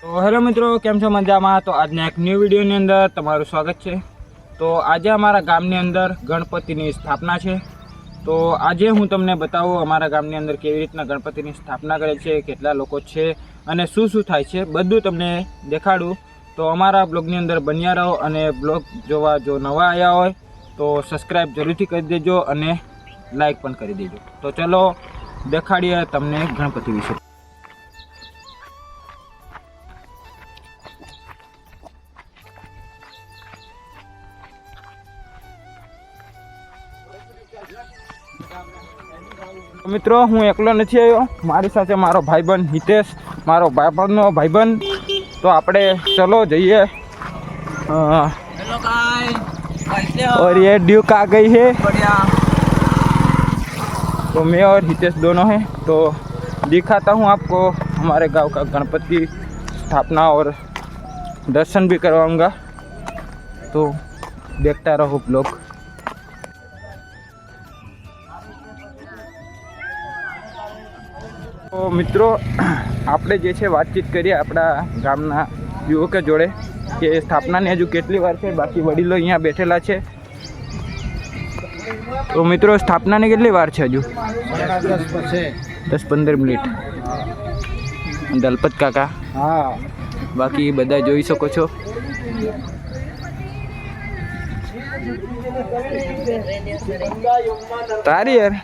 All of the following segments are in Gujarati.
તો હેલો મિત્રો, કેમ છો મજામાં? તો આજના એક ન્યૂ વિડીયોની અંદર તમારું સ્વાગત છે. તો આજે અમારા ગામની અંદર ગણપતિની સ્થાપના છે. તો આજે હું તમને બતાવું અમારા ગામની અંદર કેવી રીતના ગણપતિની સ્થાપના કરે છે, કેટલા લોકો છે અને શું શું થાય છે, બધું તમને દેખાડું. તો અમારા બ્લોગની અંદર બન્યા રહો અને બ્લોગ જોવા જો નવા આવ્યા હોય તો સબસ્ક્રાઈબ જરૂરથી કરી દેજો અને લાઈક પણ કરી દેજો. તો ચલો, દેખાડીએ તમને ગણપતિ વિશે. મિત્રો હું એકલો નથી આવ્યો મારી સાથે મારો ભાઈબંધ હિતેશ મારો ભાઈબંધનો ભાઈબંધ તો આપણે ચલો જઈએ અ, हेलो गाइस कैसे हो और ये ड्यूक आ गई है बढ़िया तो मैं और हितेश दोनों हैं तो दिखाता हूँ आपको हमारे गांव का गणपति स्थापना और दर्शन भी करवाऊंगा तो देखता रहो ब्लॉग તો મિત્રો, આપણે જે છે વાતચીત કરીએ આપણા ગામના યુવકો જોડે કે સ્થાપનાની હજુ કેટલી વાર છે, બાકી વડીલો અહીંયા બેઠેલા છે. તો મિત્રો, સ્થાપનાની કેટલી વાર છે હજુ? દસ પંદર મિનિટ. દલપત કાકા? હા બાકી બધા જોઈ શકો છો. તારી યાર.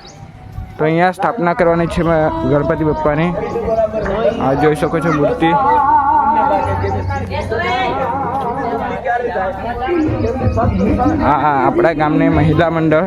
તો અહીંયા સ્થાપના કરવાની છે ગણપતિ બપ્પાની. આ જોઈ શકો છો મૂર્તિ. હા આપણા ગામની મહિલા મંડળ.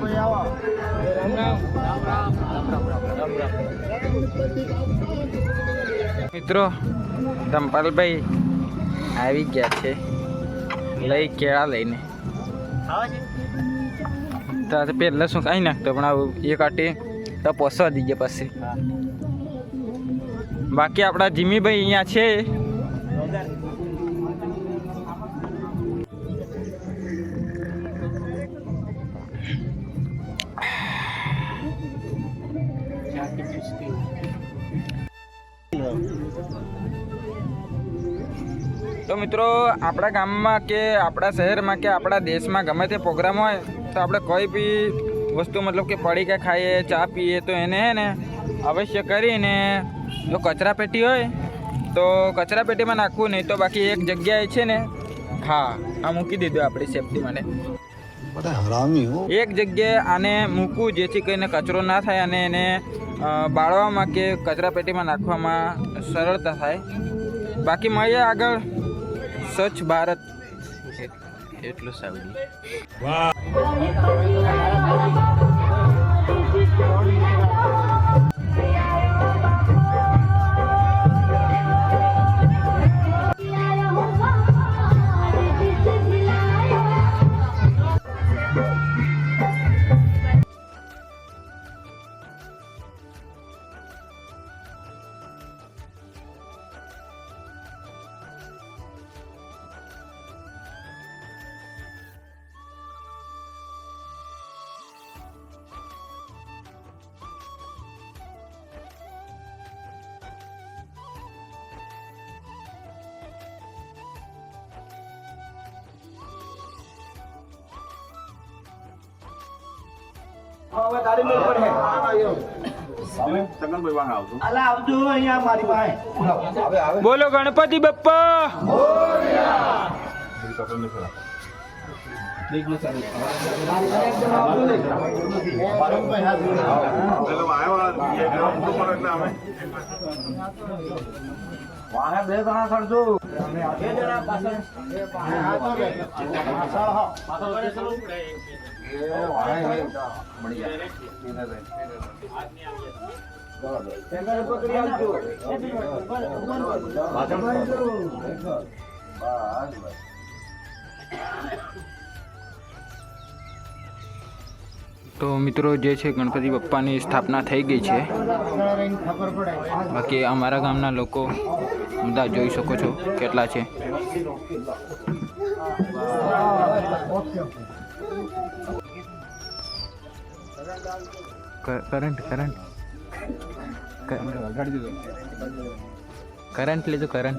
એ મિત્રો, ધંપાલભાઈ આવી ગયા છે. લઈ કેળા લઈને. તારે પહેલાં શું કાંઈ નાખતો, પણ આવું એક આટી તો પોસવા દીજે પછી. બાકી આપણા જીમીભાઈ અહીંયા છે. તો મિત્રો, આપણા ગામમાં કે આપણા શહેરમાં કે આપણા દેશમાં ગમે તે પ્રોગ્રામ હોય, તો આપણે કોઈ બી વસ્તુ, મતલબ કે પડી કે ખાઈએ, ચા પીએ, તો એને હે ને અવશ્ય કરીને જો કચરા પેટી હોય, તો કચરા પેટીમાં નાખવું, નહીં તો બાકી એક જગ્યાએ છે ને, હા, આ મૂકી દીધું આપણી સેફટી માટે. બધા હરામી હો. એક જગ્યાએ આને મૂકવું જેથી કરીને કચરો ના થાય અને એને બાળવામાં કે કચરા પેટીમાં નાખવામાં સરળતા થાય. બાકી મળીએ આગળ. સ્વચ્છ ભારત. એટલું સારું. વાહ. અલા આવજો અહીંયા મારી પાસે. બોલો ગણપતિ બપ્પા. વાહે બે જણા કરજો. બે જણા પાછળ. તો મિત્રો જે છે ગણપતિ બાપ્પાની સ્થાપના થઈ ગઈ છે. બાકી અમારા ગામના લોકો બધા જોઈ શકો છો કેટલા છે. Current, current, current, lihat itu current.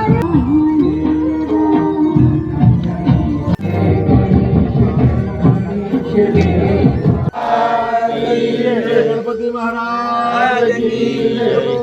કી